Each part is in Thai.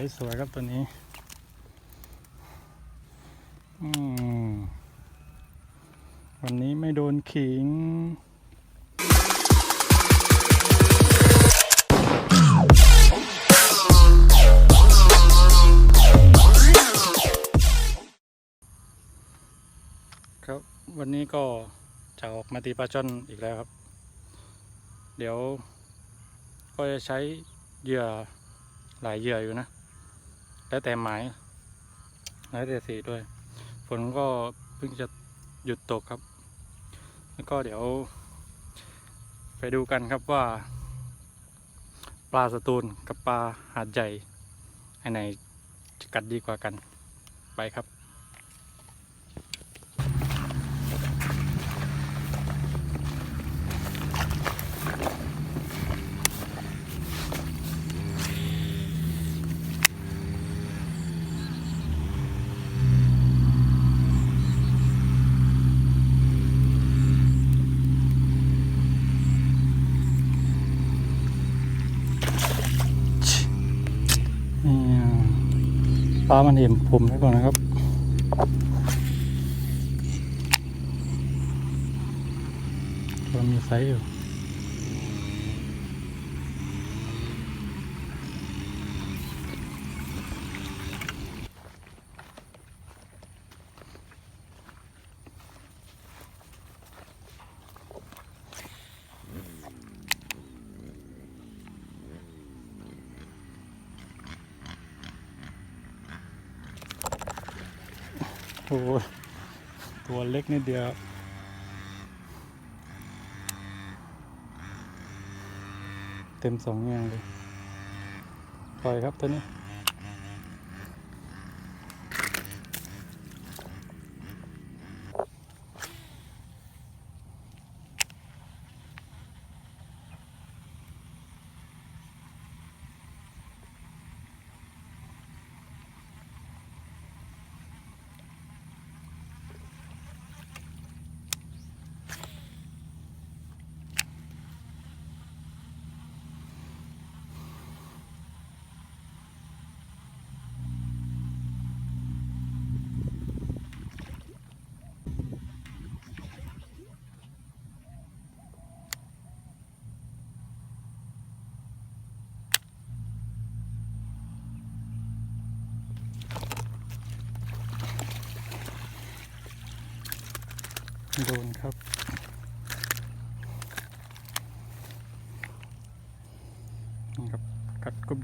ไซส์สวยครับตัวนี้ วันนี้ไม่โดนขิงครับวันนี้ก็จะออกมาตีปลาช่อนอีกแล้วครับ เดี๋ยวก็จะใช้เหยื่อหลายเหยื่ออยู่นะ แล้วแต่หมายแล้วแต่สีด้วย ฝนก็เพิ่งจะหยุดตกครับ แล้วก็เดี๋ยว ไปดูกันครับว่า ปลาสตูลกับปลาหาดใหญ่อันไหนจะกัดดีกว่ากันไปครับ นี่ ปลามันเห็นผมไว้ก่อนนะครับตัวมีไซส์อยู่ โอ้ตัวเล็กนิดเดียวเต็มสองอย่างเลย ปล่อยครับตัวนี้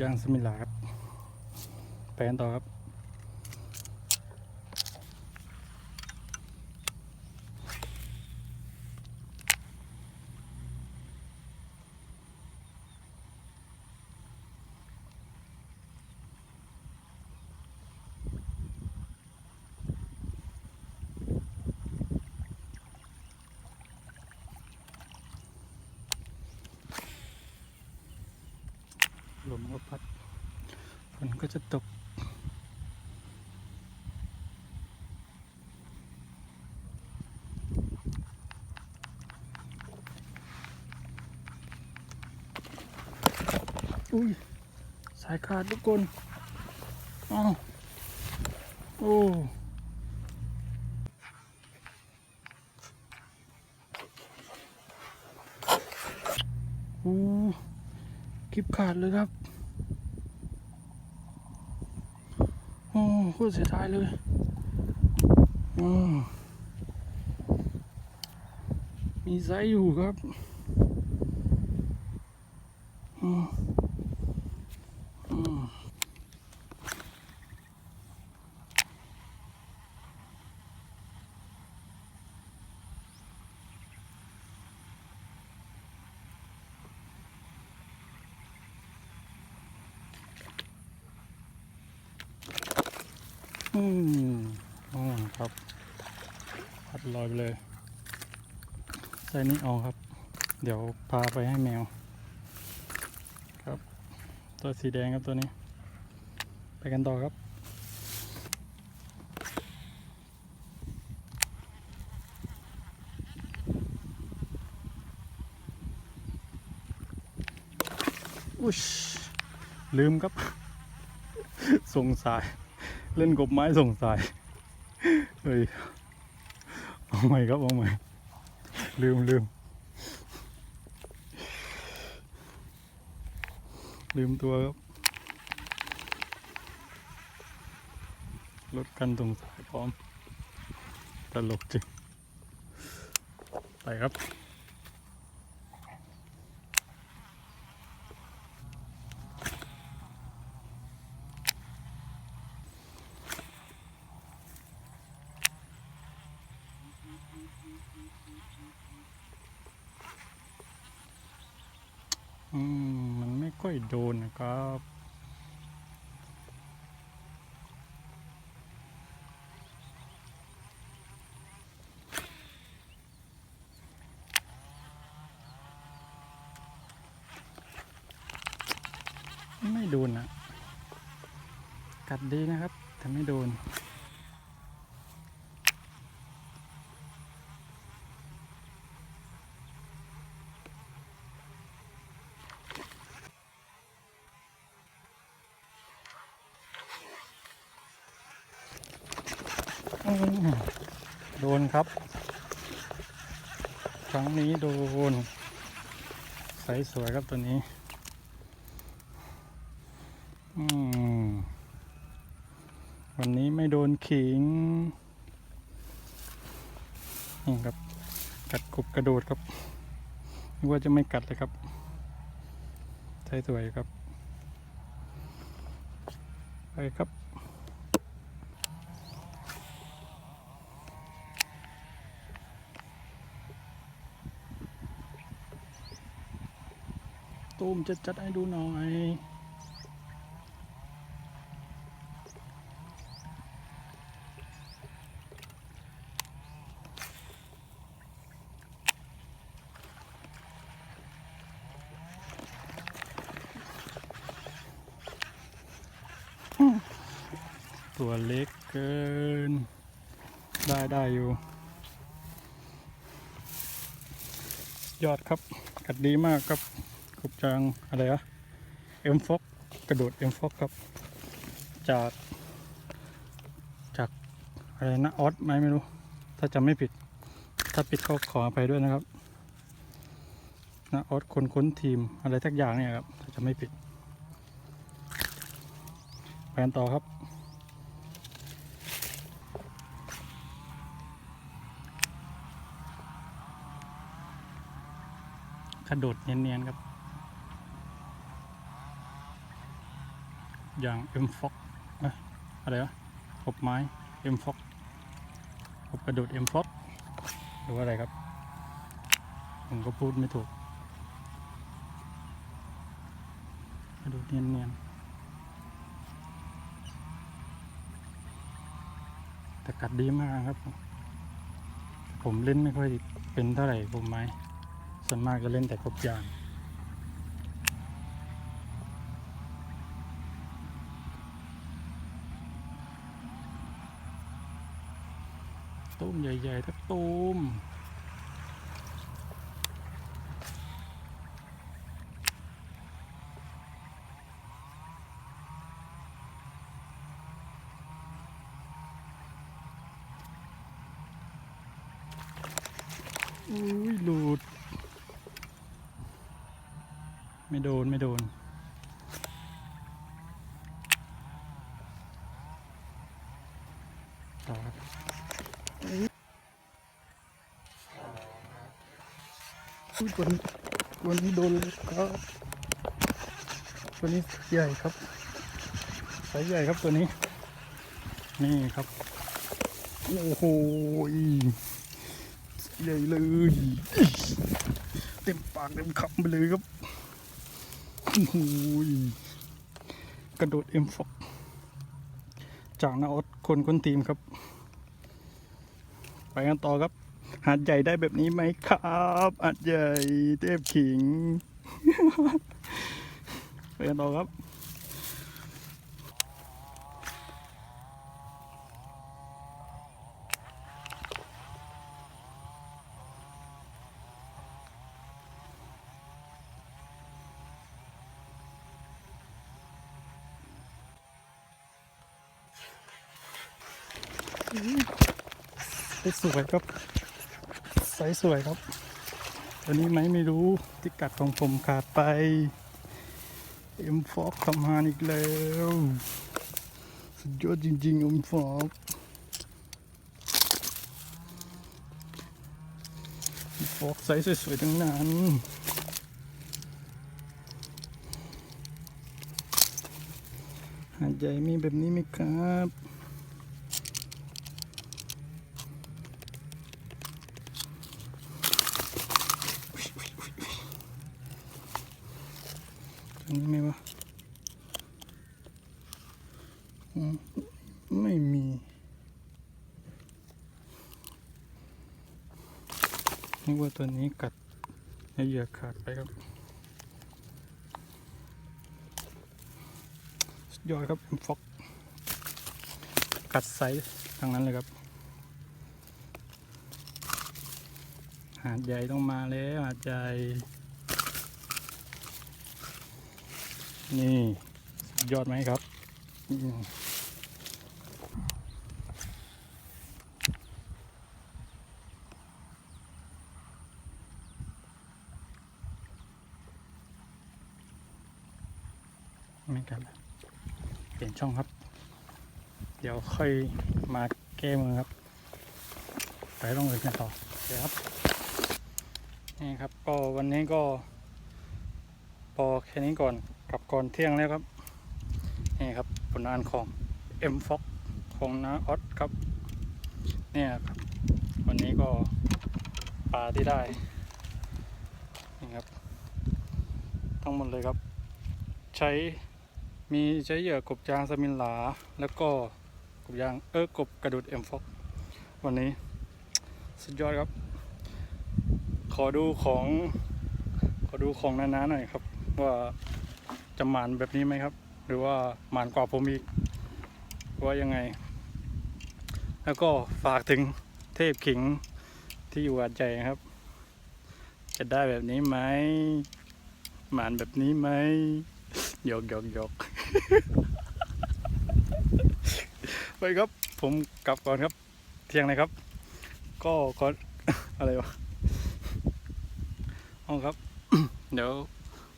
ยางสมิลาครับแปลนต่อครับ มก็พัดฝนก็จะตก อุ้ย สายขาดทุกคนอ้าวโอ้โอ้คลิปขาดเลยครับ โคตรเสียดายเลยมีไซอยู่ครับ อืม อืมอ๋อครับ พัดลอยไปเลยไซส์นี้เอาครับ เดี๋ยวพาไปให้แมว ครับ ตัวสีแดงครับตัวนี้ ไปกันต่อครับอุยลืมครับ สงสาย เล่นกบไม้ส่งสาย เฮ้ย เอาใหม่ครับ เอาใหม่ ลืมลืม ลืมตัวครับ รถกันส่งสายพร้อม ตลกจริง ไปครับ อืม มันไม่ ค่อยโดนนะครับไม่โดนอะกัดดีนะครับแต่ไม่โดน โดนครับ ครั้งนี้โดนใสสวยครับตัวนี้ วันนี้ไม่โดนขิง นี่ครับ กัดกบกระโดดครับนึกว่าจะไม่กัดเลยครับ ใสสวยครับ ไปครับ ตูมจะจัดให้ดูหน่อยตัวเล็กเกิน ได้ได้อยู่ ยอดครับกัดดีมากครับ บจางอะไรอะเอ็มฟอกกระโดดเอ็มฟอกครับ จาก จากอะไรนะออสไหมไม่รู้ ถ้าจำไม่ผิด ถ้าผิดก็ขออภัยด้วยนะครับนะออสคนค้นทีมอะไรทักอย่างเนี่ยครับถ้าจำไม่ผิดไปกันต่อครับ กระโดดเนียนๆครับ อย่าง M Fox อะอะไรวะกบไม้ M Fox กบกระโดด M Fox หรือว่าอะไรครับ ผมก็พูดไม่ถูกกระโดดเนียนๆแต่กัดดีมากครับ ผมเล่นไม่ค่อยเป็นเท่าไหร่กบไม้ส่วนมากจะเล่นแต่กบยาง ตุ้มใหญ่ๆทักตุ้มอุ้ยหลุด ไม่โดน ไม่โดน ต่อครับอุ้ยตั วนี้ตัวนี้โดนเลยครับตัวนี้ใหญ่ครับสายใหญ่ครับตัวนี้ นี่ครับโอ้โหใหญ่เลยเต็มปากเต็มคำไปเลยครับโอ้โหกระโดดเอ็มฟอกจากนาออสคนคนทีมครับ ไปกันต่อครับ หาดใหญ่ได้แบบนี้ไหมครับหาดใหญ่เทพขิงไปกันต่อครับไซส์สวยครับ ไซส์สวยครับ ตัวนี้ไหมไม่รู้ที่กัดของผมขาดไปเอ็มฟอกทำงานอีกแล้ว สุดยอดจริงๆเอ็มฟอกฟอกไซส์สวยๆทั้งนั้นหาดใหญ่มีแบบนี้ไหมครับ อันนี้ไหมวะอืมไม่มี นึกว่าตัวนี้กัดให้เหยื่อขาดไปครับสุดยอดครับฟอกกัดไซส์ทั้งนั้นเลยครับ หาดใหญ่ต้องมาแล้วหาดใหญ่ นี่ยอดไหมครับอืมไม่กันละเปลี่ยน ช่องครับ เดี๋ยวค่อยมาแก้มือครับ ไปต้องเลยกันต่อเดี๋ยวครับนี่ครับก็วันนี้ก็พอแค่นี้ก่อนกลับก่อนเที่ยงแล้วครับนี่ครับผลงานของ M Fox ของนาออสครับเนี่ยครับ วันนี้ก็ปลาที่ได้นี่ครับทั้งหมดเลยครับ ใช้ มีใช้เหยื่อกบยางสมินหลา แล้วก็กบยางเออกบกระดุด M Fox วันนี้ สุดยอดครับ ขอดูของ ขอดูของนาๆหน่อยครับ ว่าจะหมานแบบนี้ไหมครับ หรือว่าหมานกว่าผมอีกว่ายังไง แล้วก็ฝากถึงเทพขิงที่อยู่อาดใจครับ จะได้แบบนี้ไหมหมานแบบนี้ไหมหยกหยอกหยอก ไปครับผมกลับก่อนครับ เที่ยงเลยครับ ก็ขออะไรวะเอาครับ เดี๋ยว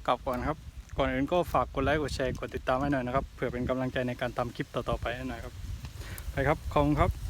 กลับก่อนครับ ก่อนอื่นก็ฝากกดไลค์กดแชร์กดติดตามให้หน่อยนะครับเผื่อเป็นกำลังใจในการทำคลิปต่อๆไปให้หน่อยครับ ไปครับขอบคุณครับ